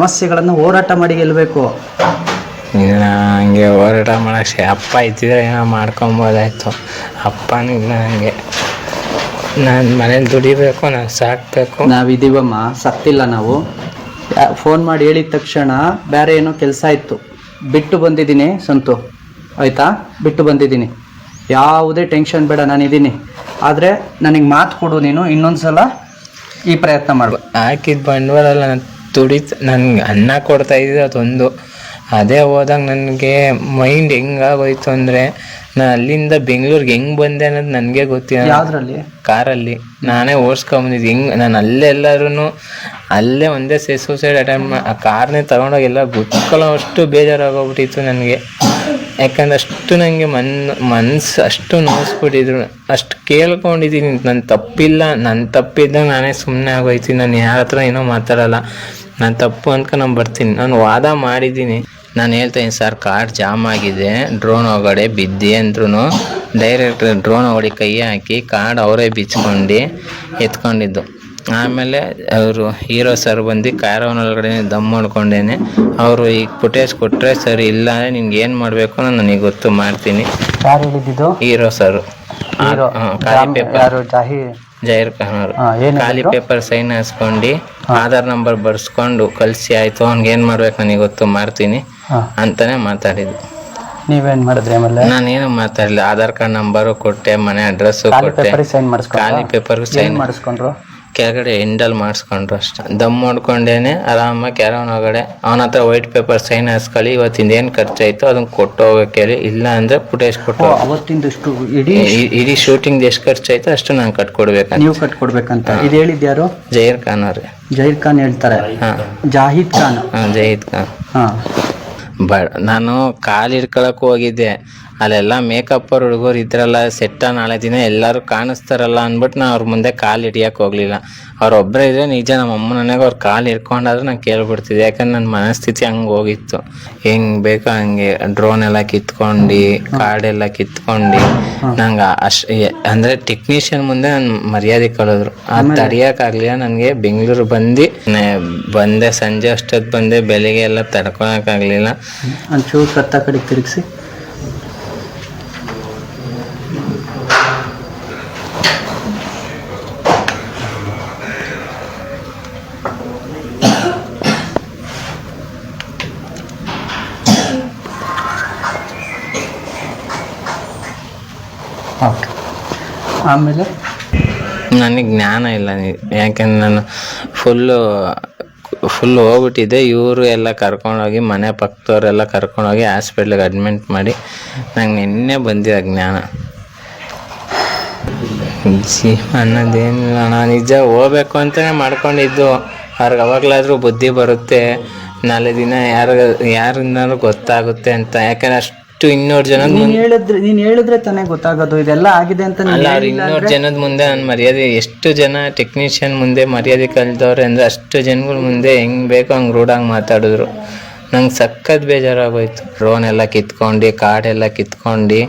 ಸಮಸ್ಯೆಗಳನ್ನು ಹೋರಾಟ ಮಾಡಿ ಗೆಲ್ಲಬೇಕು. ಹಂಗೆ ಹೋರಾಟ ಮಾಡಕ್ಕೆ ಅಪ್ಪ ಇದ್ದಿದ್ರೆ ಏನೋ ಮಾಡ್ಕೊಬೋದಾಯ್ತು. ಅಪ್ಪನಿಲ್ಲ ನನಗೆ ನಾನು ಮನೇಲಿ ದುಡಿಬೇಕು ನಾನು ಸಾಕಬೇಕು. ನಾವಿದೀವಮ್ಮ ಸತ್ತಿಲ್ಲ ನಾವು. ಫೋನ್ ಮಾಡಿ ಹೇಳಿದ ತಕ್ಷಣ ಬೇರೆ ಏನೋ ಕೆಲಸ ಇತ್ತು. ಬಿಟ್ಟು ಬಂದಿದ್ದೀನಿ ಸಂತು. ಆಯ್ತಾ? ಬಿಟ್ಟು ಬಂದಿದ್ದೀನಿ. ಯಾವುದೇ ಟೆನ್ಷನ್ ಬೇಡ ನಾನಿದ್ದೀನಿ. ಆದರೆ ನನಗೆ ಮಾತು ಕೊಡು ನೀನು ಇನ್ನೊಂದು ಸಲ ಈ ಪ್ರಯತ್ನ ಮಾಡು. ಹಾಕಿದ ಬಂಡವಾಳ ನಾನು ದುಡಿತ ನನ್ಗೆ ಅನ್ನ ಕೊಡ್ತಾ ಇದ್ದಿದ್ದು ಅದೊಂದು. ಅದೇ ಹೋದಾಗ ನನಗೆ ಮೈಂಡ್ ಹೆಂಗಾಗೋಯ್ತು ಅಂದರೆ ನಾನು ಅಲ್ಲಿಂದ ಬೆಂಗಳೂರಿಗೆ ಹೆಂಗೆ ಬಂದೆ ಅನ್ನೋದು ನನಗೆ ಗೊತ್ತಿಲ್ಲ. ಯಾವುದ್ರಲ್ಲಿ? ಕಾರಲ್ಲಿ. ನಾನೇ ಓಡಿಸ್ಕೊಂಬಂದಿದ್ದು ಹೆಂಗ್ ನಾನು ಅಲ್ಲೇ ಎಲ್ಲರೂ ಅಲ್ಲೇ ಒಂದೇ ಸೇ ಸೂಸೈಡ್ ಅಟೆಂಪ್ಟ್ ಆ ಕಾರ್ನೇ ತಗೊಂಡೋಗಿ ಎಲ್ಲ ಗುತ್ಕೊಳ್ಳೋ ಅಷ್ಟು ಬೇಜಾರಾಗೋಗ್ಬಿಟ್ಟಿತ್ತು ನನಗೆ. ಯಾಕಂದ್ರೆ ಅಷ್ಟು ನನಗೆ ಮನ್, ಮನ್ಸು ಅಷ್ಟು ನೋಯಿಸ್ಬಿಟ್ಟಿದ್ರು ಅಷ್ಟು ಕೇಳ್ಕೊಂಡಿದ್ದೀನಿ ನನ್ನ ತಪ್ಪಿಲ್ಲ ನನ್ನ ತಪ್ಪಿದ್ದಾಗ ನಾನೇ ಸುಮ್ಮನೆ ಆಗೋಯ್ತೀನಿ, ನಾನು ಯಾರ ಹತ್ರ ಏನೋ ಮಾತಾಡಲ್ಲ. ನಾನು ತಪ್ಪು ಅಂದ್ಕೊಂಡು ನಾನು ಬರ್ತೀನಿ. ನಾನು ವಾದ ಮಾಡಿದ್ದೀನಿ. ನಾನು ಹೇಳ್ತೀನಿ, ಸರ್, ಕಾರ್ ಜಾಮ್ ಆಗಿದೆ, ಡ್ರೋನ್ ಒಳಗಡೆ ಬಿದ್ದಿ ಅಂದ್ರೂ ಡೈರೆಕ್ಟ್ ಡ್ರೋನ್ ಒಳಗಡೆ ಕೈ ಹಾಕಿ ಕಾರ್ಡ್ ಅವರೇ ಬಿಚ್ಕೊಂಡು ಎತ್ಕೊಂಡಿದ್ದು. ಆಮೇಲೆ ಅವರು ಹೀರೋ ಸರ್ ಬಂದು ಕಾರವನ್ ಒಳಗಡೆ ದಮ್ ಮಾಡ್ಕೊಂಡೇನೆ. ಅವರು ಈಗ ಫುಟೇಜ್ ಕೊಟ್ಟರೆ ಸರಿ ಇಲ್ಲ ಅಂದರೆ ನಿನ್ಗೆ ಏನು ಮಾಡಬೇಕು ನನಗೆ ಗೊತ್ತು ಮಾಡ್ತೀನಿ. ಯಾರು ಹೇಳಿದ್ದು? Hero sir. ಹೀರೋ ಖಾಲಿ ಪೇಪರ್ ಯಾರು ಜಾಹಿ ಜೈರ್ ಖಾನ್ ಅವರು. ಖಾಲಿ ಪೇಪರ್ ಸೈನ್ ಹಾಸ್ಕೊಂಡು ಆಧಾರ್ ನಂಬರ್ ಬರ್ಸ್ಕೊಂಡು ಕಳಿಸಿ ಆಯಿತು ಅವ್ನಿಗೆ ಏನು ಮಾಡ್ಬೇಕು ನನಗೆ ಗೊತ್ತು ಮಾಡ್ತೀನಿ ಅಂತಾನೆ ಮಾತಾಡಿದ್ದು. ನೀವೇನು ಮಾಡಿದ್ರಿ ಆಮೇಲೆ? ನಾನೇನು ಮಾತಾಡಲಿಲ್ಲ. ಆಧಾರ್ ಕಾರ್ಡ್ ನಂಬರು ಕೊಟ್ಟೆ ಮನೆ ಅಡ್ರೆಸ್ಸು ಕೊಟ್ಟೆ. ಸೈನ್ ಖಾಲಿ ಪೇಪರ್ ಸೈನ್ ಮಾಡಿಸ್ಕೊಂಡ್ರು? ಕೆಳಗಡೆ ಎಂಡಲ್ ಮಾಡಿಸ್ಕೊಂಡ್ರು ಅಷ್ಟೇ. ದಮ್ ಮಾಡ್ಕೊಂಡೇನೆ ಆರಾಮಾಗಿ ಕ್ಯಾರವನ್ ಒಳಗಡೆ. ಅವನ ಹತ್ರ ವೈಟ್ ಪೇಪರ್ ಸೈನ್ ಹಾಸ್ಕೊಳ್ಳಿ ಇವತ್ತಿಂದ ಏನು ಖರ್ಚಾಯ್ತು ಅದನ್ನ ಕೊಟ್ಟು ಹೋಗಕ್ಕೆ ಹೇಳಿ ಇಲ್ಲ ಅಂದ್ರೆ ಫುಟೇಜ್ ಕೊಟ್ಟು. ಅವತ್ತಿಂದಷ್ಟು ಇಡೀ ಇಡೀ ಶೂಟಿಂಗ್ ಎಷ್ಟು ಖರ್ಚಾಯ್ತು ಅಷ್ಟು ನಾನು ಕಟ್ಕೊಡ್ಬೇಕು ನೀವು ಕಟ್ಕೊಡ್ಬೇಕಂತ. ಇದು ಹೇಳಿದ್ಯಾರು ಜಹೀರ್ ಖಾನ್ ಅವ್ರಿ. ಜಹೀರ್ ಖಾನ್ ಹೇಳ್ತಾರೆ. ಹಾಂ. ಜಾಹಿದ್ ಖಾನ್. ಹಾಂ ಜಹೀದ್ ಖಾನ್. ಹಾಂ. ಬ ನಾನು ಕಾಲು ಹಿಡ್ಕೊಳಕ್ ಹೋಗಿದ್ದೆ. ಅಲ್ಲೆಲ್ಲ ಮೇಕಪ್ ಅವ್ರ ಹುಡುಗರು ಇದ್ರಲ್ಲ ಸೆಟ್ಟ ನಾಳೆ ದಿನ ಎಲ್ಲರೂ ಕಾಣಿಸ್ತಾರಲ್ಲ ಅಂದ್ಬಿಟ್ಟು ನಾ ಅವ್ರ ಮುಂದೆ ಕಾಲು ಹಿಡಿಯೋಕೆ ಹೋಗ್ಲಿಲ್ಲ. ಅವ್ರೊಬ್ಬರೇ ಇದ್ರೆ ನಿಜ ನಮ್ಮ ಅಮ್ಮ ನನಗೆ ಅವ್ರ ಕಾಲು ಹಿಡ್ಕೊಂಡಾದ್ರೆ ನಾನು ಕೇಳ್ಬಿಡ್ತಿದ್ದೆ ಯಾಕಂದ್ರೆ ನನ್ನ ಮನಸ್ಥಿತಿ ಹಂಗೆ ಹೋಗಿತ್ತು. ಹೆಂಗೆ ಬೇಕೋ ಹಂಗೆ ಡ್ರೋನ್ ಎಲ್ಲ ಕಿತ್ಕೊಂಡು ಕಾಡೆಲ್ಲ ಕಿತ್ಕೊಂಡು ನಂಗೆ ಅಶ್ ಅಂದರೆ ಟೆಕ್ನಿಷಿಯನ್ ಮುಂದೆ ನಾನು ಮರ್ಯಾದೆ ಕಳೆದ್ರು. ಅದು ತಡಿಯೋಕ್ಕಾಗಲಿಲ್ಲ ನನಗೆ ಬೆಂಗಳೂರು ಬಂದು ಬಂದೆ ಸಂಜೆ ಅಷ್ಟೊತ್ತು ಬಂದೆ ಬೆಳಿಗ್ಗೆ ಎಲ್ಲ ತಡ್ಕೊಳಕ್ಕಾಗಲಿಲ್ಲ ಒಂಚೂರು ಕತ್ತ ಕಡೆ ತಿರುಗಿಸಿ. ಆಮೇಲೆ? ನನಗೆ ಜ್ಞಾನ ಇಲ್ಲ. ಯಾಕೆಂದ್ರೆ ನಾನು ಫುಲ್ಲು ಫುಲ್ ಹೋಗ್ಬಿಟ್ಟಿದ್ದೆ. ಇವರು ಎಲ್ಲ ಕರ್ಕೊಂಡೋಗಿ, ಮನೆ ಪಕ್ಕದವರೆಲ್ಲ ಕರ್ಕೊಂಡೋಗಿ ಹಾಸ್ಪಿಟ್ಲಿಗೆ ಅಡ್ಮಿಟ್ ಮಾಡಿ ನಂಗೆ ನಿನ್ನೆ ಬಂದಿದೆ ಜ್ಞಾನ. ಅನ್ನೋದೇನಿಲ್ಲ ನಾನು ನಿಜ ಹೋಗ್ಬೇಕು ಅಂತಲೇ ಮಾಡ್ಕೊಂಡಿದ್ದು. ಅವ್ರಿಗೆ ಅವಾಗಲಾದರೂ ಬುದ್ಧಿ ಬರುತ್ತೆ. ನಾಳೆ ದಿನ ಯಾರು ಯಾರಿಂದಾದ್ರೂ ಗೊತ್ತಾಗುತ್ತೆ ಅಂತ. ಯಾಕಂದ್ರೆ ಅಷ್ಟು ಇನ್ನೂರು ಜನ ನೀನ್ ಹೇಳಿದ್ರೆ ನೀನ್ ಹೇಳಿದ್ರೆ ತಾನೇ ಗೊತ್ತಾಗೋದು. ಇದೆಲ್ಲ ಆಗಿದೆ ಅಂತ ನೀನ್ ಅಲ್ಲ ಅವ್ರು ಹೇಳಿಲ್ಲ ಇನ್ನೂರು ಜನದ ಮುಂದೆ ನಾನು ಮರ್ಯಾದೆ ಎಷ್ಟು ಜನ ಟೆಕ್ನಿಷಿಯನ್ ಮುಂದೆ ಮರ್ಯಾದೆ ಕಲ್ತವ್ರೆ ಅಂದ್ರೆ ಅಷ್ಟು ಜನಗಳ ಮುಂದೆ ಹೆಂಗ್ ಬೇಕೋ ಹಂಗೆ ರೂಢಾಗಿ ಮಾತಾಡಿದ್ರು. ನಂಗೆ ಸಖತ್ ಬೇಜಾರಾಗೋಯ್ತು. ಡ್ರೋನ್ ಎಲ್ಲ ಕಿತ್ಕೊಂಡು ಕಾರ್ಡ್ ಎಲ್ಲ ಕಿತ್ಕೊಂಡು.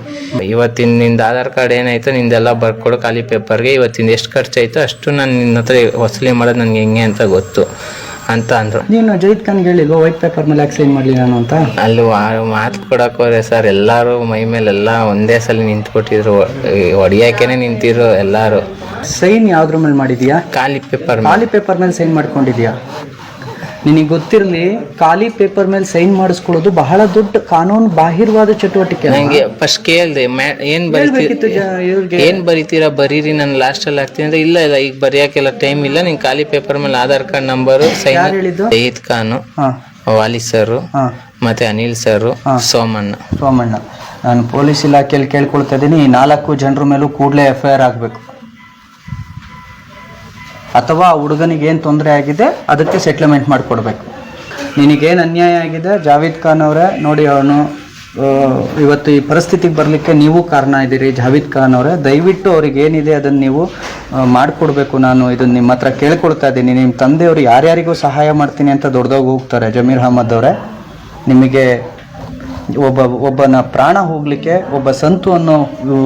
ಇವತ್ತಿನ ನಿಂದು ಆಧಾರ್ ಕಾರ್ಡ್ ಏನಾಯ್ತು ನಿಂದೆಲ್ಲ ಬರ್ಕೊಡು ಖಾಲಿ ಪೇಪರ್ಗೆ ಇವತ್ತಿಂದ ಎಷ್ಟು ಖರ್ಚಾಯ್ತು ಅಷ್ಟು ನಾನು ನಿನ್ನ ಹತ್ರ ವಸೂಲಿ ಮಾಡೋದು ನನಗೆ ಹೆಂಗೆ ಅಂತ ಗೊತ್ತು. ಅಂತ ಅಂದ್ರು. ನೀನು ಜೈದ್ ಖಾನ್ಗೆ ಹೇಳಿಲ್ವಾ? ವೈಟ್ ಪೇಪರ್ ಮೇಲೆ ಯಾಕೆ ಸೈನ್ ಮಾಡಲಿ ನಾನು ಅಂತ? ಅಲ್ಲಿ ಮಾತು ಕೊಡಕ್ಕೆ ಹೋದ್ರೆ ಸರ್. ಎಲ್ಲರೂ ಮೈ ಮೇಲೆಲ್ಲ ಒಂದೇ ಸಲ ನಿಂತ್ಕೊಟ್ಟಿದ್ರು. ಹೊಡಿಯೋಕೆನೆ ನಿಂತಿದ್ರು ಎಲ್ಲರೂ. ಸೈನ್ ಯಾವ್ದ್ರ ಮೇಲೆ ಮಾಡಿದ್ಯಾ? ಖಾಲಿ ಪೇಪರ್ ಖಾಲಿ ಪೇಪರ್ ಮೇಲೆ ಸೈನ್ ಮಾಡ್ಕೊಂಡಿದ್ಯಾ? ನಿನಗೆ ಗೊತ್ತಿರಲಿ ಖಾಲಿ ಪೇಪರ್ ಮೇಲೆ ಸೈನ್ ಮಾಡಿಸ್ಕೊಳ್ಳೋದು ಬಹಳ ದೊಡ್ಡ ಕಾನೂನು ಬಾಹಿರವಾದ ಚಟುವಟಿಕೆ ನಂಗೆ ಫಸ್ಟ್ ಕೇಳ್ದೆ ಏನ್ ಬರಿತೀರ ಏನ್ ಬರೀತೀರಾ? ಬರೀರಿ ನಾನು ಲಾಸ್ಟಲ್ಲಿ ಹಾಕ್ತೀನಿ ಅಂದ್ರೆ ಇಲ್ಲ ಇಲ್ಲ ಈಗ ಬರೆಯೋಕ್ಕೆಲ್ಲ ಟೈಮ್ ಇಲ್ಲ. ನಿನ್ ಖಾಲಿ ಪೇಪರ್ ಮೇಲೆ ಆಧಾರ್ ಕಾರ್ಡ್ ನಂಬರ್ ಸೈನ್ ಹೇಳಿದ್ದು? ಖಾನ್ ವಾಲಿ ಸರ್ ಮತ್ತೆ ಅನಿಲ್ ಸರ್ ಸೋಮಣ್ಣ. ಸೋಮಣ್ಣ. ನಾನು ಪೊಲೀಸ್ ಇಲಾಖೆಯಲ್ಲಿ ಕೇಳ್ಕೊಳ್ತಾ ಇದ್ದೀನಿ. ಈ ನಾಲ್ಕು ಜನರ ಮೇಲೂ ಕೂಡಲೇ ಎಫ್ ಐ ಆರ್ ಆಗಬೇಕು. ಅಥವಾ ಹುಡುಗನಿಗೆ ಏನು ತೊಂದರೆ ಆಗಿದೆ, ಅದಕ್ಕೆ ಸೆಟ್ಲ್ಮೆಂಟ್ ಮಾಡಿಕೊಡ್ಬೇಕು. ನಿನಗೇನು ಅನ್ಯಾಯ ಆಗಿದೆ, ಜಾವೇದ್ ಖಾನ್ ಅವರೇ, ನೋಡಿ ಅವನು ಇವತ್ತು ಈ ಪರಿಸ್ಥಿತಿಗೆ ಬರಲಿಕ್ಕೆ ನೀವು ಕಾರಣ ಇದ್ದೀರಿ ಜಾವೇದ್ ಖಾನ್ ಅವರೇ. ದಯವಿಟ್ಟು ಅವ್ರಿಗೆ ಏನಿದೆ ಅದನ್ನು ನೀವು ಮಾಡಿಕೊಡ್ಬೇಕು. ನಾನು ಇದನ್ನು ನಿಮ್ಮ ಹತ್ರ ಕೇಳ್ಕೊಳ್ತಾ ಇದ್ದೀನಿ. ನಿಮ್ಮ ತಂದೆಯವರು ಯಾರ್ಯಾರಿಗೂ ಸಹಾಯ ಮಾಡ್ತೀನಿ ಅಂತ ದೊಡ್ಡದಾಗಿ ಹೋಗ್ತಾರೆ, ಜಮೀರ್ ಅಹಮದ್ ಅವರೇ. ನಿಮಗೆ ಒಬ್ಬ, ಒಬ್ಬನ ಪ್ರಾಣ ಹೋಗಲಿಕ್ಕೆ, ಒಬ್ಬ ಸಂತು ಅನ್ನೋ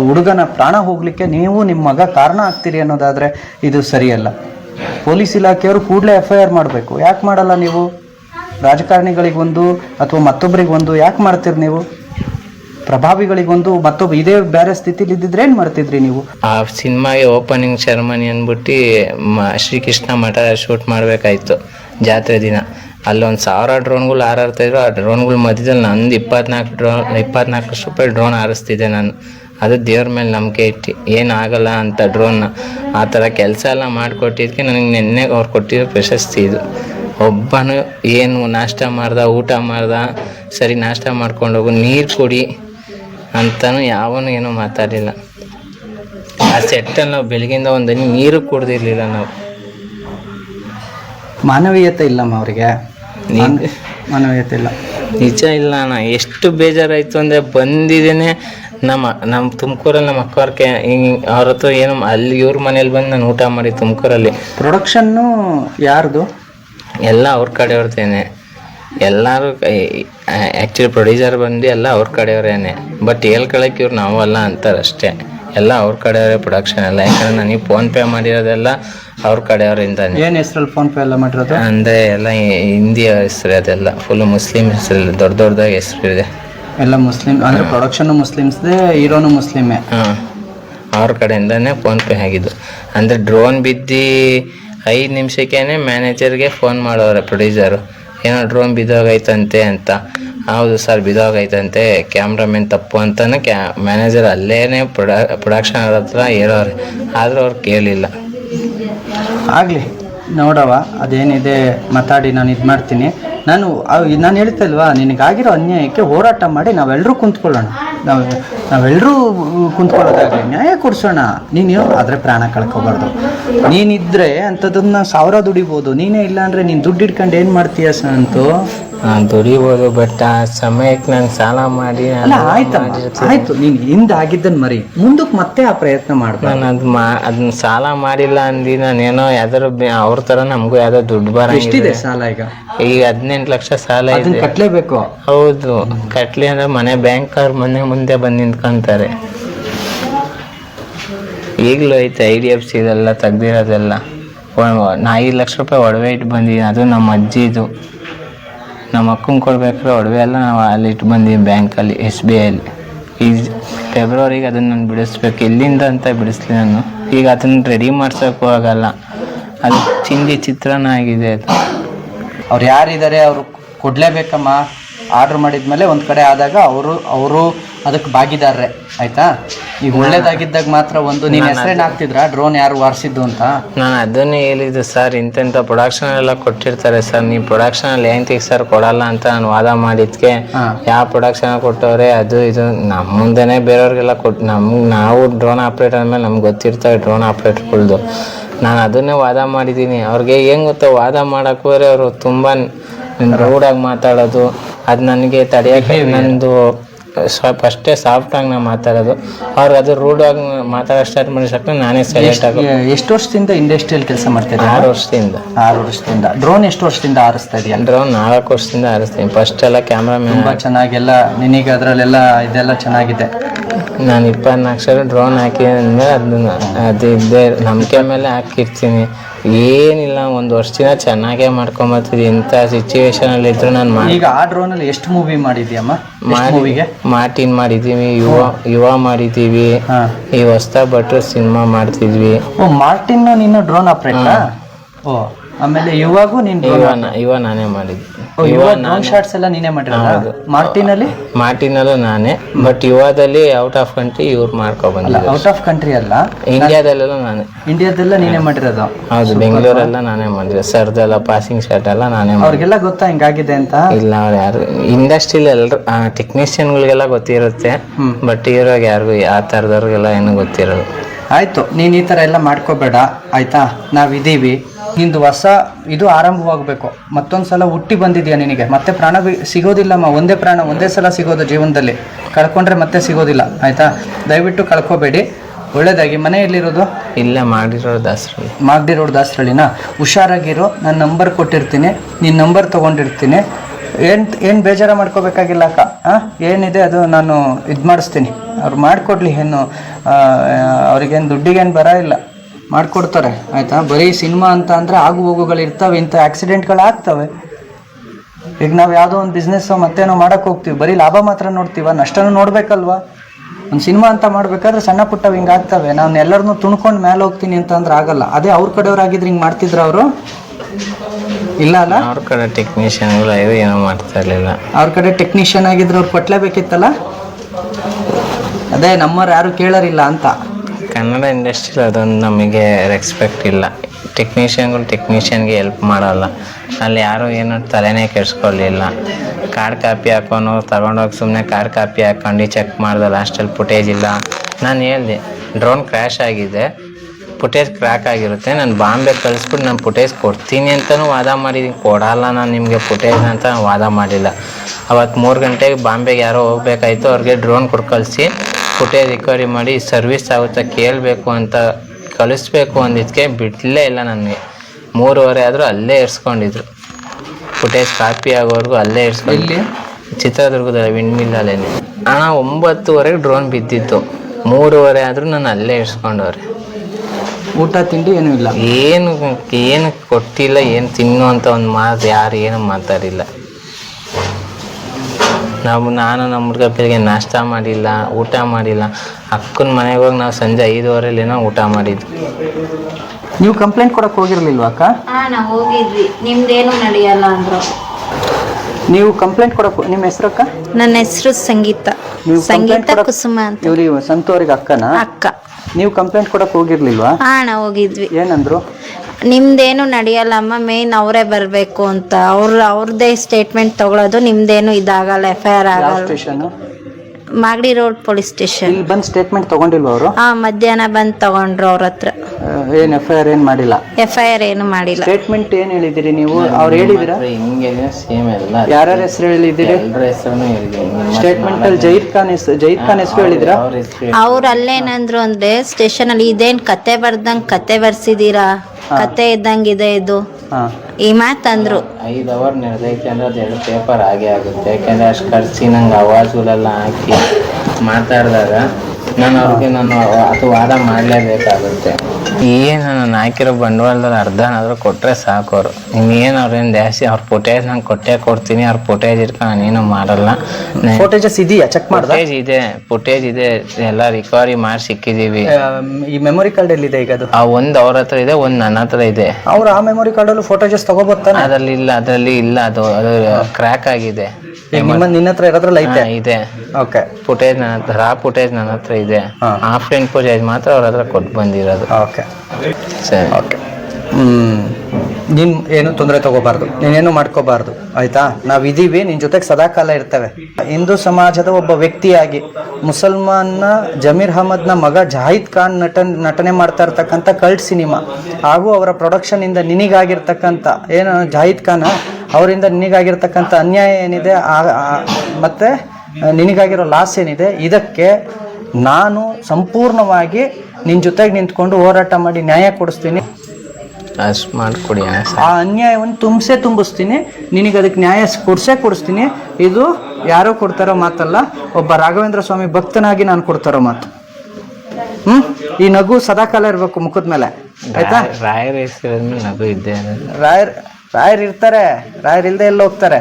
ಹುಡುಗನ ಪ್ರಾಣ ಹೋಗಲಿಕ್ಕೆ ನೀವು ನಿಮ್ಮ ಮಗ ಕಾರಣ ಆಗ್ತೀರಿ ಅನ್ನೋದಾದರೆ ಇದು ಸರಿಯಲ್ಲ. ಪೊಲೀಸ್ ಇಲಾಖೆಯವರು ಕೂಡಲೇ ಎಫ್ ಐ ಆರ್ ಮಾಡಬೇಕು. ಯಾಕೆ ಮಾಡಲ್ಲ ನೀವು? ರಾಜಕಾರಣಿಗಳಿಗೊಂದು ಅಥವಾ ಮತ್ತೊಬ್ಬರಿಗೊಂದು ಯಾಕೆ ಮಾಡ್ತೀರಿ ನೀವು? ಪ್ರಭಾವಿಗಳಿಗೊಂದು ಮತ್ತೊಬ್ಬ ಇದೇ ಬೇರೆ ಸ್ಥಿತಿಲಿ ಇದ್ದಿದ್ರೆ ಏನು ಮಾಡ್ತಿದ್ರಿ ನೀವು? ಆ ಸಿನಿಮಾಗೆ ಓಪನಿಂಗ್ ಸೆರೆಮನಿ ಅಂದ್ಬಿಟ್ಟು ಮ ಶ್ರೀಕೃಷ್ಣ ಮಠ ಶೂಟ್ ಮಾಡಬೇಕಾಯ್ತು ಜಾತ್ರೆ ದಿನ. ಅಲ್ಲೊಂದು ಸಾವಿರ ಡ್ರೋನ್ಗಳು ಹಾರಾಡ್ತಾ ಆ ಡ್ರೋನ್ಗಳ ಮಧ್ಯದಲ್ಲಿ ನಂದು ಇಪ್ಪತ್ನಾಲ್ಕು ಡ್ರೋನ್ ಇಪ್ಪತ್ನಾಲ್ಕು ರೂಪಾಯಿ ಡ್ರೋನ್ ಹಾರಿಸ್ತಿದ್ದೆ ನಾನು. ಅದು ದೇವ್ರ ಮೇಲೆ ನಂಬಿಕೆ ಇಟ್ಟು ಏನಾಗಲ್ಲ ಅಂತ ಡ್ರೋನ್ನ ಆ ಥರ ಕೆಲಸ ಎಲ್ಲ ಮಾಡಿಕೊಟ್ಟಿದ್ದಕ್ಕೆ ನನಗೆ ನಿನ್ನೆ ಅವ್ರು ಕೊಟ್ಟಿರೋ ಪ್ರಶಸ್ತಿ ಇದು. ಒಬ್ಬನು ಏನು ನಾಷ್ಟ ಮಾಡ್ದ ಊಟ ಮಾಡ್ದ ಸರಿ ನಾಷ್ಟ ಮಾಡ್ಕೊಂಡು ಹೋಗು ನೀರು ಕುಡಿ ಅಂತಲೂ ಯಾವನು ಏನೂ ಮಾತಾಡಲಿಲ್ಲ. ಆ ಸೆಟ್ಟಲ್ಲಿ ನಾವು ಬೆಳಗಿಂದ ಒಂದು ನೀರು ಕುಡ್ದಿರ್ಲಿಲ್ಲ ನಾವು. ಮಾನವೀಯತೆ ಇಲ್ಲಮ್ಮ ಅವರಿಗೆ. ಮಾನವೀಯತೆ ಇಲ್ಲ. ನಿಜ ಇಲ್ಲ ಅಣ್ಣ ಎಷ್ಟು ಬೇಜಾರಾಯಿತು ಅಂದರೆ ಬಂದಿದ್ದೇನೆ ನಮ್ಮ ನಮ್ಮ ತುಮಕೂರಲ್ಲಿ ನಮ್ಮ ಅಕ್ಕವ್ರಿಗೆ ಹಿಂಗೆ ಅವ್ರ ಹತ್ರ ಏನು ಅಲ್ಲಿ ಇವ್ರ ಮನೇಲಿ ಬಂದು ನಾನು ಊಟ ಮಾಡಿ ತುಮಕೂರಲ್ಲಿ. ಪ್ರೊಡಕ್ಷನ್ನು ಯಾರ್ದು? ಎಲ್ಲ ಅವ್ರ ಕಡೆಯವ್ರದ್ದೇನೆ. ಎಲ್ಲರೂ ಆ್ಯಕ್ಚುಲಿ ಪ್ರೊಡ್ಯೂಸರ್ ಬಂದು ಎಲ್ಲ ಅವ್ರ ಕಡೆಯವ್ರೇನೆ. ಬಟ್ ಹೇಳ್ಕೊಳಕ್ಕೆ ಇವ್ರು ನಾವಲ್ಲ ಅಂತಾರೆ ಅಷ್ಟೇ ಎಲ್ಲ ಅವ್ರ ಕಡೆಯವರೇ ಪ್ರೊಡಕ್ಷನ್ ಎಲ್ಲ. ಯಾಕಂದ್ರೆ ನನಗೆ ಫೋನ್ಪೇ ಮಾಡಿರೋದೆಲ್ಲ ಅವ್ರ ಕಡೆಯವರಿಂದ ಏನು ಹೆಸ್ರಲ್ಲಿ ಫೋನ್ಪೇ ಎಲ್ಲ ಮಾಡಿರೋದು? ಅಂದರೆ ಎಲ್ಲ ಹಿಂದಿಯ ಹಿಂದಿ ಹೆಸರು ಅದೆಲ್ಲ. ಫುಲ್ ಮುಸ್ಲಿಮ್ ಹೆಸರು ದೊಡ್ಡ ದೊಡ್ಡದಾಗಿ ಹೆಸರು ಇದೆ. ಎಲ್ಲ ಮುಸ್ಲಿಂ ಅಂದ್ರೆ ಪ್ರೊಡಕ್ಷನ್ ಮುಸ್ಲಿಮ್ಸ್ದೇ ಹೀರೋನು ಮುಸ್ಲಿಮೇ. ಹಾಂ. ಅವ್ರ ಕಡೆಯಿಂದನೇ ಫೋನ್ಪೇ ಆಗಿದ್ದು. ಅಂದರೆ ಡ್ರೋನ್ ಬಿದ್ದು ಐದು ನಿಮಿಷಕ್ಕೇ ಮ್ಯಾನೇಜರ್ಗೆ ಫೋನ್ ಮಾಡೋರೆ ಪ್ರೊಡ್ಯೂಸರು ಏನೋ ಡ್ರೋನ್ ಬಿದ್ದೋಗೈತಂತೆ ಅಂತ. ಹೌದು ಸರ್ ಬಿದ್ದೋಗೈತಂತೆ. ಕ್ಯಾಮ್ರಾಮನ್ ತಪ್ಪು ಅಂತಲೇ ಕ್ಯಾ ಮ್ಯಾನೇಜರ್ ಅಲ್ಲೇ ಪ್ರೊಡ ಪ್ರೊಡಕ್ಷನ್ ಅವ್ರ ಹತ್ರ ಹೇಳೋರೆ ಆದರೂ ಅವ್ರು ಕೇಳಿಲ್ಲ. ಆಗಲಿ. ನೋಡವ ಅದೇನಿದೆ ಮಾತಾಡಿ, ನಾನು ಇದು ಮಾಡ್ತೀನಿ. ನಾನು ನಾನು ಹೇಳ್ತಲ್ವಾ ನಿನಗಾಗಿರೋ ಅನ್ಯಾಯಕ್ಕೆ ಹೋರಾಟ ಮಾಡಿ ನಾವೆಲ್ಲರೂ ಕುಂತ್ಕೊಳ್ಳೋಣ. ನಾವು ನಾವೆಲ್ಲರೂ ಕುಂತ್ಕೊಳ್ಳೋದಾಗಲಿ ನ್ಯಾಯ ಕೊಡಿಸೋಣ. ನೀನು ಆದರೆ ಪ್ರಾಣ ಕಳ್ಕೊಬಾರ್ದು ನೀನಿದ್ರೆ ಅಂಥದ್ದನ್ನ ಸಾವಿರ ದುಡಿಬೋದು. ನೀನೇ ಇಲ್ಲ ಅಂದರೆ ನೀನು ದುಡ್ಡು ಇಟ್ಕೊಂಡು ಏನು ಮಾಡ್ತೀಯ ಸಂತು? ನಾನು ದುಡಿಬೋದು ಬಟ್ ಆ ಸಮಯಕ್ಕೆ ನಾನು ಸಾಲ ಮಾಡಿ ಅಲ್ಲ ಆಯ್ತಮ್ಮ ಆಯ್ತು ನೀನ್ ಹಿಂದೆ ಆಗಿದ್ದನ್ ಮರಿ. ಮುಂದಕ್ಕೆ ಮತ್ತೆ ಆ ಪ್ರಯತ್ನ ಮಾಡ್ಬಾರ್ದು. ನಾನು ಅದು ಮಾ ಅದನ್ನ ಸಾಲ ಮಾಡಿಲ್ಲ ಅಂದು ನಾನೇನೋ ಯಾವ್ದಾರು ಬೆ- ಅವ್ರ ತರ ನಮಗೂ ಯಾವ್ದೋ ದುಡ್ಡು ಬರಂಗಿಲ್ಲ ಎಷ್ಟಿದೆ ಸಾಲ ಈಗ? ಈಗ ಹದಿನೆಂಟು ಲಕ್ಷ ಸಾಲ ಅದನ್ನ ಇದೆ ಕಟ್ಟಲೇಬೇಕು ಹೌದು ಕಟ್ಲಿ ಅಂದ್ರೆ ಮನೆ ಬ್ಯಾಂಕ್ ಅವ್ರ ಮನೆ ಮುಂದೆ ಬಂದು ನಿಂತ್ಕೊಂತಾರೆ. ಈಗಲೂ ಐತೆ ಐ ಡಿ ಎಫ್ ಸಿ ಇದೆಲ್ಲ ತೆಗ್ದಿರೋದೆಲ್ಲ. ನಾ ಐದು ಲಕ್ಷ ರೂಪಾಯಿ ಒಡವೆ ಇಟ್ಟು ಬಂದಿದ್ದೀನಿ ಅದು ನಮ್ಮ ಅಜ್ಜಿದು. ನಮ್ಮ ಅಕ್ಕಂಗೆ ಕೊಡ್ಬೇಕಾದ್ರೆ ಒಡವೆ ಎಲ್ಲ ನಾವು ಅಲ್ಲಿ ಇಟ್ಟು ಬಂದೀವಿ ಬ್ಯಾಂಕಲ್ಲಿ ಎಸ್ ಬಿ ಐಲಿ ಈ ಫೆಬ್ರವರಿಗೆ ಅದನ್ನು ನಾನು ಬಿಡಿಸ್ಬೇಕು. ಎಲ್ಲಿಂದ ಅಂತ ಬಿಡಿಸ್ಲಿ ನಾನು. ಈಗ ಅದನ್ನು ರೆಡಿ ಮಾಡ್ಸೋಕ್ಕೂ ಆಗಲ್ಲ. ಅದು ಚಿಂದಿ ಚಿತ್ರಾನ್ನ ಆಗಿದೆ ಅದು. ಅವ್ರು ಯಾರಿದ್ದಾರೆ ಅವರು ಕೊಡಲೇಬೇಕಮ್ಮ? ಆರ್ಡ್ರ್ ಮಾಡಿದ ಮೇಲೆ ಒಂದು ಕಡೆ ಆದಾಗ ಅವರು ಅವರು ಅದಕ್ಕೆ ಬಾಗಿದಾರ್ರೆ ಆಯ್ತಾ? ಈಗ ಒಳ್ಳೇದಾಗಿದ್ದಾಗ ಮಾತ್ರ ಒಂದು ನೀನ್ ಹೆಸರೇನು ಹಾಕ್ತಿದ್ರಾ? ಡ್ರೋನ್ ಯಾರು ವಾರಿಸಿದ್ದು ಅಂತ? ನಾನು ಅದನ್ನೇ ಹೇಳಿದ್ದು ಸರ್ ಇಂತೆಂಥ ಪ್ರೊಡಕ್ಷನ್ ಎಲ್ಲ ಕೊಟ್ಟಿರ್ತಾರೆ ಸರ್. ನೀವು ಪ್ರೊಡಕ್ಷನಲ್ಲಿ ಹೆಂಗ್ ಸರ್ ಕೊಡಲ್ಲ ಅಂತ ನಾನು ವಾದ ಮಾಡಿದ್ಕೆ. ಯಾವ ಪ್ರೊಡಕ್ಷನ್ ಕೊಟ್ಟವ್ರೆ ಅದು ಇದು ನಮ್ಮ ಮುಂದೆನೆ ಬೇರೆಯವ್ರಿಗೆಲ್ಲ ಕೊಟ್ಟು ನಮ್ಗೆ ನಾವು ಡ್ರೋನ್ ಆಪ್ರೇಟರ್ ಮೇಲೆ ನಮ್ಗೆ ಗೊತ್ತಿರ್ತವೆ ಡ್ರೋನ್ ಆಪ್ರೇಟರ್ಗಳ್ದು ನಾನು ಅದನ್ನೇ ವಾದ ಮಾಡಿದ್ದೀನಿ. ಅವ್ರಿಗೆ ಏನು ಗೊತ್ತೋ? ವಾದ ಮಾಡಕ್ಕೆ ಹೋದ್ರೆ ಅವರು ತುಂಬ ರೌಡಾಗಿ ಮಾತಾಡೋದು. ಅದು ನನಗೆ ತಡೆಯೋಕ್ಕೆ ನಂದು ಅಷ್ಟೇ ಸಾಫ್ಟಾಗಿ ನಾನು ಮಾತಾಡೋದು. ಅವ್ರಿಗೆ ಅದು ರೂಡಾಗಿ ಮಾತಾಡೋ ಸ್ಟಾರ್ಟ್ ಮಾಡಿ ಸಾಕು ನಾನೇ ಸೈಲೆಂಟ್ ಆಗಿ ಎಷ್ಟು ವರ್ಷದಿಂದ ಇಂಡಸ್ಟ್ರಿಯಲ್ ಕೆಲಸ ಮಾಡ್ತಾ ಆರು ವರ್ಷದಿಂದ. ಆರು ವರ್ಷದಿಂದ. ಡ್ರೋನ್ ಎಷ್ಟು ವರ್ಷದಿಂದ ಆರಿಸ್ತಾ ಇದೆಯಾ? ಡ್ರೋನ್ ನಾಲ್ಕು ವರ್ಷದಿಂದ ಆರಿಸ್ತೀನಿ ಫಸ್ಟ್ ಎಲ್ಲ ಕ್ಯಾಮ್ರಾಮ್ಯಾನ್ ತುಂಬ ಚೆನ್ನಾಗೆಲ್ಲ ನಿನಗೆ ಅದರಲ್ಲೆಲ್ಲ ಇದೆಲ್ಲ ಚೆನ್ನಾಗಿದೆ. ನಾನು ಇಪ್ಪತ್ನಾಲ್ಕು ಸಾವಿರ ಡ್ರೋನ್ ಹಾಕಿ ಅಂದಮೇಲೆ ಅದನ್ನ ಅದು ಇದ್ದೇ ನಂಬಿಕೆ ಮೇಲೆ ಹಾಕಿರ್ತೀನಿ. ಏನಿಲ್ಲ ಒಂದು ವರ್ಷದಿಂದ ಚೆನ್ನಾಗೇ ಮಾಡ್ಕೊಂಬರ್ತೀನಿ ಇಂಥ ಸಿಚುವೇಶನಲ್ಲಿ ಇದ್ರು ನಾನು ಮಾಡಿ ಈಗ ಆ ಡ್ರೋನಲ್ಲಿ ಎಷ್ಟು ಮೂವಿ ಮಾಡಿದ್ಯಮ್ಮ? ಮಾಡಿ ಮೂವಿಗೆ ಮಾರ್ಟಿನ್ ಮಾಡಿದ್ದೀವಿ ಯುವ ಯುವ ಮಾಡಿದ್ದೀವಿ ಹಾಂ. ಈ ಹೊಸ್ತ ಭಟ್ರು ಸಿನಿಮಾ ಮಾಡ್ತಿದ್ವಿ. ಓ ಮಾರ್ಟಿನ್ ನೀನು ಡ್ರೋನ್ ಆಪ್ರೇಟ್ ಓ ಆಮೇಲೆ ಇವಾಗೂ ನೀನ್ ಯುವ ನಾ- ಯುವ ನಾನೇ ಮಾಡಿದ್ದು. ಡ್ರೋನ್ ಶಾಟ್ಸ್ ಎಲ್ಲ ನೀನೇ ಮಾರ್ಟಿನ್ ಮಾರ್ಟಿನಲ್ಲಿ? ಮಾರ್ಟಿನಲ್ಲೂ ನಾನೇ. ಬಟ್ ಯುವಾದಲ್ಲಿ ಔಟ್ ಆಫ್ ಕಂಟ್ರಿ ಇವ್ರು ಮಾಡ್ಕೊ ಅಲ್ಲ ಔಟ್ ಆಫ್ ಕಂಟ್ರಿ ಅಲ್ಲ? ಇಂಡಿಯಾದಲ್ಲೆಲ್ಲ ನಾನೇ ಇಂಡಿಯಾದೆಲ್ಲ ನೀನೇ ಮಾಡಿರೋದು. ಹೌದು ಬೆಂಗಳೂರೆಲ್ಲ ನಾನೇ ಮಾಡಿದೆ ಸರ್ದೆಲ್ಲ ಪಾಸಿಂಗ್ ಶಾಟ್ ಎಲ್ಲ ನಾನೇ ಮಾಡಿ ಅವ್ರಿಗೆಲ್ಲ ಗೊತ್ತಾ ಹಿಂಗಾಗಿದೆ ಅಂತ? ಇಲ್ಲ ಅವ್ರು ಯಾರು ಇಂಡಸ್ಟ್ರಿಲಿ ಎಲ್ಲರೂ ಟೆಕ್ನಿಷಿಯನ್ಗಳಿಗೆಲ್ಲ ಗೊತ್ತಿರುತ್ತೆ. ಬಟ್ ಇವ್ರಾಗ ಯಾರಿಗೂ ಆ ಥರದವ್ರಿಗೆಲ್ಲ ಏನು ಗೊತ್ತಿರೋದು. ಆಯ್ತು ನೀನು ಈ ಥರ ಎಲ್ಲ ಮಾಡ್ಕೋಬೇಡ ಆಯ್ತಾ? ನಾವಿದ್ದೀವಿ. ನಿಂದು ಹೊಸ ಇದು ಆರಂಭವಾಗಬೇಕು. ಮತ್ತೊಂದು ಸಲ ಹುಟ್ಟಿ ಬಂದಿದೆಯಾ ನಿನಗೆ? ಮತ್ತೆ ಪ್ರಾಣ ಸಿಗೋದಿಲ್ಲಮ್ಮ ಒಂದೇ ಪ್ರಾಣ ಒಂದೇ ಸಲ ಸಿಗೋದು ಜೀವನದಲ್ಲಿ. ಕಳ್ಕೊಂಡ್ರೆ ಮತ್ತೆ ಸಿಗೋದಿಲ್ಲ ಆಯ್ತಾ? ದಯವಿಟ್ಟು ಕಳ್ಕೊಬೇಡಿ. ಒಳ್ಳೇದಾಗಿ ಮನೆಯಲ್ಲಿರೋದು? ಇಲ್ಲ ಮಾಡಿರೋ ದಾಸರಳ್ಳಿ. ಮಾಗಡಿ ರೋಡ್ ದಾಸರಳ್ಳಿನ? ಹುಷಾರಾಗಿರೋ ನಾನು ನಂಬರ್ ಕೊಟ್ಟಿರ್ತೀನಿ ನಿನ್ನ ನಂಬರ್ ತೊಗೊಂಡಿರ್ತೀನಿ. ಏನು ಏನು ಬೇಜಾರ ಮಾಡ್ಕೋಬೇಕಾಗಿಲ್ಲ ಅಕ್ಕ? ಏನಿದೆ ಅದು ನಾನು ಇದು ಮಾಡಿಸ್ತೀನಿ. ಅವ್ರು ಮಾಡಿಕೊಡ್ಲಿ, ಏನು ಅವ್ರಿಗೇನು ದುಡ್ಡಿಗೇನು ಬರ ಇಲ್ಲ. ಮಾಡಿಕೊಡ್ತಾರೆ, ಆಯಿತಾ? ಬರೀ ಸಿನಿಮಾ ಅಂತ ಅಂದರೆ ಆಗು ಹೋಗುಗಳು ಇರ್ತವೆ, ಇಂಥ ಆಕ್ಸಿಡೆಂಟ್ಗಳು ಆಗ್ತವೆ. ಈಗ ನಾವು ಯಾವುದೋ ಒಂದು ಬಿಸ್ನೆಸ್ ಮತ್ತೇನೋ ಮಾಡೋಕೆ ಹೋಗ್ತೀವಿ, ಬರೀ ಲಾಭ ಮಾತ್ರ ನೋಡ್ತೀವ, ನಷ್ಟನೂ ನೋಡ್ಬೇಕಲ್ವಾ? ಒಂದು ಸಿನಿಮಾ ಅಂತ ಮಾಡಬೇಕಾದ್ರೆ ಸಣ್ಣ ಪುಟ್ಟ ಹಿಂಗಾಗ್ತವೆ ನಾನು ಎಲ್ಲರನ್ನೂ ತುಣ್ಕೊಂಡು ಮೇಲೆ ಹೋಗ್ತೀನಿ ಅಂತಂದ್ರೆ ಆಗಲ್ಲ. ಅದೇ ಅವ್ರ ಕಡೆಯವ್ರಾಗಿದ್ರೆ ಹಿಂಗೆ ಮಾಡ್ತಿದ್ರು ಅವರು? ಇಲ್ಲ ಅಲ್ಲ? ಅವ್ರ ಕಡೆ ಟೆಕ್ನಿಷಿಯನ್ಗಳು ಏನು ಏನೋ ಮಾಡ್ತಾ ಇರಲಿಲ್ಲ. ಅವ್ರ ಕಡೆ ಟೆಕ್ನಿಷಿಯನ್ ಆಗಿದ್ರೆ ಅವ್ರು ಕೊಟ್ಲೇಬೇಕಿತ್ತಲ್ಲ? ಅದೇ ನಮ್ಮವ್ರು ಯಾರು ಕೇಳೋರಿಲ್ಲ ಅಂತ. ಕನ್ನಡ ಇಂಡಸ್ಟ್ರಿಲಿ ಅದೊಂದು ನಮಗೆ ರೆಸ್ಪೆಕ್ಟ್ ಇಲ್ಲ. ಟೆಕ್ನಿಷಿಯನ್ಗಳು ಟೆಕ್ನಿಷಿಯನ್ಗೆ ಹೆಲ್ಪ್ ಮಾಡೋಲ್ಲ. ಅಲ್ಲಿ ಯಾರೂ ಏನು ತಲೆನೇ ಕೆಡಿಸ್ಕೊಳ್ಳಿಲ್ಲ ಕಾರ್ಡ್ ಕಾಪಿ ಹಾಕೊಂಡು ತಗೊಂಡೋಗಿ ಸುಮ್ಮನೆ ಕಾರ್ಡ್ ಕಾಪಿ ಹಾಕೊಂಡು ಚೆಕ್ ಮಾಡಿದೆ ಲಾಸ್ಟಲ್ಲಿ ಫುಟೇಜ್ ಇಲ್ಲ. ನಾನು ಹೇಳಿದೆ ಡ್ರೋನ್ ಕ್ರ್ಯಾಶ್ ಆಗಿದೆ. ಫುಟೇಜ್ ಕ್ರ್ಯಾಕ್ ಆಗಿರುತ್ತೆ. ನಾನು ಬಾಂಬೆ ಕಳಿಸ್ಬಿಟ್ಟು ನಾನು ಪುಟೇಜ್ ಕೊಡ್ತೀನಿ ಅಂತಲೂ ವಾದ ಮಾಡಿದ್ದೀನಿ ಕೊಡಲ್ಲ ನಾನು ನಿಮಗೆ ಪುಟೇಜ್ ಅಂತ ವಾದ ಮಾಡಿಲ್ಲ. ಅವತ್ತು ಮೂರು ಗಂಟೆಗೆ ಬಾಂಬೆಗೆ ಯಾರೋ ಹೋಗ್ಬೇಕಾಯ್ತು ಅವ್ರಿಗೆ ಡ್ರೋನ್ ಕೊಟ್ಟು ಕಳಿಸಿ ಪುಟೇಜ್ ರಿಕವರಿ ಮಾಡಿ ಸರ್ವಿಸ್ ಆಗುತ್ತಾ ಕೇಳಬೇಕು ಅಂತ ಕಳಿಸ್ಬೇಕು ಅಂದಿದ್ದಕ್ಕೆ ಬಿಡಲೇ ಇಲ್ಲ ನನಗೆ. ಮೂರುವರೆ ಆದರೂ ಅಲ್ಲೇ ಇರಿಸ್ಕೊಂಡಿದ್ರು. ಪುಟೇಜ್ ಕಾಪಿ ಆಗೋವರೆಗೂ ಅಲ್ಲೇ ಇರಿಸ್ಕೊಂಡು. ಚಿತ್ರದುರ್ಗದ ವಿಂಡ್ ವಿಂಡ್ಮಿಲ್ಲಲ್ಲೇನೆ ಹಣ ಒಂಬತ್ತುವರೆಗೆ ಡ್ರೋನ್ ಬಿದ್ದಿತ್ತು ಮೂರುವರೆ ಆದರೂ ನಾನು ಅಲ್ಲೇ ಇರಿಸ್ಕೊಂಡವ್ರೆ. ಊಟ ತಿಂಡಿ ಏನೂ ಇಲ್ಲ. ಏನು ಏನು ಕೊಟ್ಟಿಲ್ಲ ಏನು ತಿನ್ನು ಅಂತ ಒಂದು ಮಾತು ಯಾರು ಏನು ಮಾತಾಡಿಲ್ಲ. ನಾವು ನಾನು ನಮ್ಮ ಹುಡುಗ ಬೆಳಿಗ್ಗೆ ನಾಷ್ಟ ಮಾಡಿಲ್ಲ ಊಟ ಮಾಡಿಲ್ಲ. ಅಕ್ಕನ ಮನೆಗೆ ಹೋಗಿ ನಾವು ಸಂಜೆ ಐದುವರೆಲೇನೋ ಊಟ ಮಾಡಿದ್ವಿ. ನೀವು ಕಂಪ್ಲೇಂಟ್ ಕೊಡಕ್ಕೆ ಹೋಗಿರ್ಲಿಲ್ವ ಅಕ್ಕ? ಹಾ ನಾವು ಹೋಗಿದ್ವಿ. ನಿಮ್ದೇನು ನಡೆಯಲ್ಲ ಅಂದ್ರು. ನೀವು ಕಂಪ್ಲೇಂಟ್ ಕೊಡಕ್ ನಿಮ್ಮ ಅಕ್ಕ? ನನ್ನ ಹೆಸರು ಸಂಗೀತ. ನೀವು ಸಂಗೀತ ಕೊಡಕ್- ಕುಸುಮ ಅಂತ. ಇವ್ರಿ ಸಂತೋರಿಗೆ ಅಕ್ಕನ? ಅಕ್ಕ. ನೀವು ಕಂಪ್ಲೇಂಟ್ ಕೊಡಕ್ ಹೋಗಿರ್ಲಿಲ್ವಾ? ಹಾ ನಾವು ಹೋಗಿದ್ವಿ. ಏನಂದ್ರು? ನಿಮ್ದೇನು ನಡೆಯಲ್ಲ ಅಮ್ಮ ಮೇನ್ ಅವರೇ ಬರಬೇಕು ಅಂತ. ಅವ್ರ ಅವ್ರದ್ದೇ ಸ್ಟೇಟ್ಮೆಂಟ್ ತಗೊಳ್ಳೋದು ನಿಮ್ದೇನು ಇದಾಗಲ್ಲ ಎಫ್ ಐ ಆರ್ ಯಾವ ಆಗಲ್ಲ station Magadi road police station. ಇಲ್ಲಿ ಬಂದ್ ಸ್ಟೇಟ್ಮೆಂಟ್ ತಗೊಂಡಿಲ್ವಾ ಅವರು? ಹಾ ಮಧ್ಯಾಹ್ನ ಬಂದು ತಗೊಂಡ್ರು ಅವ್ರ ಹತ್ರ. ಏನ್ ಎಫ್ ಐ ಆರ್ ಏನ್ ಮಾಡಿಲ್ಲ? ಎಫ್ ಐ ಆರ್ ಏನು ಮಾಡಿಲ್ಲ. ಸ್ಟೇಟ್ಮೆಂಟ್ ಏನ್ ಹೇಳಿದಿರಿ ನೀವು? ಅವ್ರು ಹೇಳಿದಿರಾ? ಹಿಂಗೆ ಸೇಮ್ ಎಲ್ಲ ಯಾರ್ಯಾರ ಹೆಸರು ಹೇಳಿದಿರಿ? ಎಲ್ಲರ ಹೆಸರು ಸ್ಟೇಟ್ಮೆಂಟ್ ಅಲ್ಲಿ ಜೈದ್ ಖಾನ್ ಹೆಸರು ಜೈದ್ ಖಾನ್ ಹೆಸರು ಹೇಳಿದಿರಾ? ಅವ್ರ ಅಲ್ಲೇನಂದ್ರು ಅಂದ್ರೆ ಸ್ಟೇಷನ್ ಅಲ್ಲಿ ಇದೇನ್ ಕತೆ ಬರ್ದಂಗ್ ಕತೆ ಬರ್ಸಿದೀರಾ? ಕತೆ ಇದ್ದಂಗಿದೆ ಇದು. ಹಾ. ಈ ಮಾತಂದ್ರು ಐದು ಅವರ್ ನಡೆದೈತೆ ಅಂದ್ರೆ ಅದು ಎರಡು ಪೇಪರ್ ಆಗೇ ಆಗುತ್ತೆ. ಯಾಕೆಂದ್ರೆ ಅಷ್ಟು ಖರ್ಚಿ ನಂಗೆ ಅವಾಜುಗಳೆಲ್ಲ ಹಾಕಿ ಮಾತಾಡಿದಾಗ ನಾನು ಅವ್ರಿಗೆ ನಾನು ಅದು ವಾದ ಮಾಡಲೇಬೇಕಾಗುತ್ತೆ. ಏನು ನಾನು ಹಾಕಿರೋ ಬಂಡವಾಳದಲ್ಲಿ ಅರ್ಧನಾದರೂ ಕೊಟ್ಟರೆ ಸಾಕು ಅವರು. ಇನ್ನೇನು ಅವ್ರೇನು ಜಾಸ್ತಿ ಅವ್ರ ಫುಟೇಜ್ ನಂಗೆ ಕೊಟ್ಟೆ ಕೊಡ್ತೀನಿ ಅವ್ರ ಫುಟೇಜ್ ಇಟ್ಕೊಂಡು ನಾನೇನು ಮಾಡಲ್ಲ. ಫೋಟೇಜಸ್ ಇದೆಯಾ ಚೆಕ್ ಮಾಡಿ ಫುಟೇಜ್ ಇದೆ ಫುಟೇಜ್ ಇದೆ ಎಲ್ಲ ರಿಕವರಿ ಮಾಡಿ ಸಿಕ್ಕಿದ್ದೀವಿ ಈ ಮೆಮೊರಿ ಕಾರ್ಡ್ ಎಲ್ಲಿದೆ ಈಗ ಅದು? ಆ ಒಂದು ಅವ್ರ ಹತ್ರ ಇದೆ ಒಂದು ನನ್ನ ಹತ್ರ ಇದೆ. ಅವ್ರು ಆ ಮೆಮೊರಿ ಕಾರ್ಡ್ ಅಲ್ಲೂ ಫೋಟೋಜಸ್ ತಗೋಬೋತಾನೆ ಅದರಲ್ಲಿ ಇಲ್ಲ ಅದರಲ್ಲಿ ಇಲ್ಲ ಅದು ಅದು ಕ್ರ್ಯಾಕ್ ಆಗಿದೆ. ನಿಮ್ಮ ನಿನ್ನ ಹತ್ರ ಇರೋದ್ರಲ್ಲಿ ಐತೆ? ಹಾ, ಇದೆ. ಓಕೆ ಫುಟೇಜ್ ನನ್ನ ಹತ್ರ ಆ ಫುಟೇಜ್ ನನ್ನ ಹತ್ರ ಇದೆ. ಆಫ್ ಆಫ್ಲೈನ್ ಫುಟೇಜ್ ಮಾತ್ರ ಅವ್ರ ಹತ್ರ ಕೊಟ್ಟು ಬಂದಿರೋದು. ಓಕೆ ಸರಿ. ಓಕೆ. ನೀನು ಏನು ತೊಂದರೆ ತಗೋಬಾರ್ದು. ನೀನೇನು ಮಾಡ್ಕೋಬಾರ್ದು. ಆಯ್ತಾ? ನಾವ್ ಇದೀವಿ ನಿನ್ನ ಜೊತೆಗೆ ಸದಾಕಾಲ ಇರ್ತವೆ. ಹಿಂದೂ ಸಮಾಜದ ಒಬ್ಬ ವ್ಯಕ್ತಿಯಾಗಿ ಮುಸಲ್ಮಾನ್ನ ಜಮೀರ್ ಅಹಮದ್ನ ಮಗ ಜಾಹಿದ್ ಖಾನ್ ನಟನ್ ನಟನೆ ಮಾಡ್ತಾ ಇರ್ತಕ್ಕಂಥ ಕಲ್ಟ್ ಸಿನಿಮಾ. ಹಾಗೂ ಅವರ ಪ್ರೊಡಕ್ಷನ್ ಇಂದ ನಿನಿಗಾಗಿರ್ತಕ್ಕಂಥ ಏನು ಜಾಹಿದ್ ಖಾನ್? ಅವರಿಂದ ನಿನಗಾಗಿರ್ತಕ್ಕಂಥ ಅನ್ಯಾಯ ಏನಿದೆ ಮತ್ತೆ ನಿನಗಾಗಿರೋ ಲಾಸ್ ಏನಿದೆ ಇದಕ್ಕೆ ನಾನು ಸಂಪೂರ್ಣವಾಗಿ ನಿನ್ನ ಜೊತೆಗೆ ನಿಂತ್ಕೊಂಡು ಹೋರಾಟ ಮಾಡಿ ನ್ಯಾಯ ಕೊಡಿಸ್ತೀನಿ. ಅಷ್ಟು ಮಾಡಿಕೊಡಿ ಆ ಅನ್ಯಾಯವನ್ನು ತುಂಬಿಸೇ ತುಂಬಿಸ್ತೀನಿ. ನಿನಗೆ ಅದಕ್ಕೆ ನ್ಯಾಯ ಕೊಡಿಸೇ ಕೊಡ್ಸೇ ಕೊಡಿಸ್ತೀನಿ. ಇದು ಯಾರೋ ಕೊಡ್ತಾರೋ ಮಾತಲ್ಲ ಒಬ್ಬ ರಾಘವೇಂದ್ರ ಸ್ವಾಮಿ ಭಕ್ತನಾಗಿ ನಾನು ಕೊಡ್ತಾರೋ ಮಾತು. ಹ್ಮ್? ಈ ನಗು ಸದಾಕಾಲ ಇರಬೇಕು ಮುಖದ ಮೇಲೆ. ಆಯ್ತಾ? ರಾಯರ ನಗು ಇದ್ದೇ. ರಾಯರ್ ರಾಯರ್ ಇರ್ತಾರೆ. ರಾಯರ್ ಇಲ್ಲದೆ ಎಲ್ಲ ಹೋಗ್ತಾರೆ?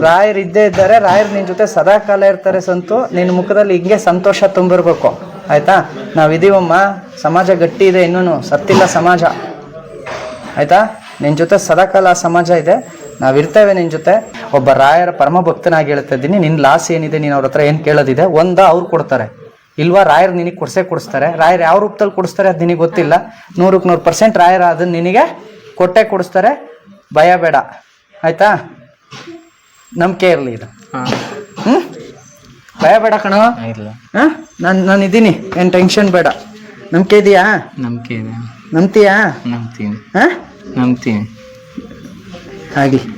ರಾಯರ್ ಇದ್ದೇ ಇದ್ದಾರೆ. ರಾಯರ್ ನಿನ್ ಜೊತೆ ಸದಾ ಕಾಲ ಇರ್ತಾರೆ ಸಂತು. ನಿನ್ನ ಮುಖದಲ್ಲಿ ಹಿಂಗೆ ಸಂತೋಷ ತುಂಬಿರ್ಬೇಕು. ಆಯ್ತಾ? ನಾವಿದೀವಮ್ಮ ಸಮಾಜ ಗಟ್ಟಿ ಇದೆ ಇನ್ನೂ ಸತ್ತಿಲ್ಲ ಸಮಾಜ. ಆಯಿತಾ? ನಿನ್ನ ಜೊತೆ ಸದಾಕಾಲ ಆ ಸಮಾಜ ಇದೆ. ನಾವಿರ್ತೇವೆ ನಿನ್ನ ಜೊತೆ. ಒಬ್ಬ ರಾಯರ ಪರಮ ಭಕ್ತನಾಗಿ ಹೇಳ್ತಾ ಇದ್ದೀನಿ ನಿನ್ನ ಲಾಸ್ ಏನಿದೆ ನೀನು ಅವ್ರ ಹತ್ರ ಏನು ಕೇಳೋದಿದೆ? ಒಂದ ಅವ್ರು ಕೊಡ್ತಾರೆ. ಇಲ್ವಾ ರಾಯರ್ ನಿನಗೆ ಕೊಡ್ಸೇ ಕೊಡಿಸ್ತಾರೆ. ರಾಯರ್ ಯಾವ ರೂಪದಲ್ಲಿ ಕೊಡಿಸ್ತಾರೆ ಅದು ನಿನಗೆ ಗೊತ್ತಿಲ್ಲ. ನೂರಕ್ಕೆ ನೂರು ಪರ್ಸೆಂಟ್ ರಾಯರ ಅದನ್ನ ನಿನಗೆ ಕೊಟ್ಟೆ ಕೊಡಿಸ್ತಾರೆ. ಭಯ ಬೇಡ. ಆಯಿತಾ? ನಂಬಿಕೆ ಇರಲಿ ಇದು. ಹಾ. ಹ್ಞೂ ಭಯ ಬೇಡ ಕಣ. ಇಲ್ಲ. ಹಾಂ ನಾನು ನಾನು ಇದ್ದೀನಿ. ಏನು ಟೆನ್ಷನ್ ಬೇಡ. ನಂಬಿಕೆ ಇದೆಯಾ? ನಂಬಿಕೆ ಇದೆ ನಂಬ್ತೀಯಾ? ನಂಬ್ತೀನಿ. ಹಾಂ ನಂಬ್ತೀನಿ. ಆಗಲಿ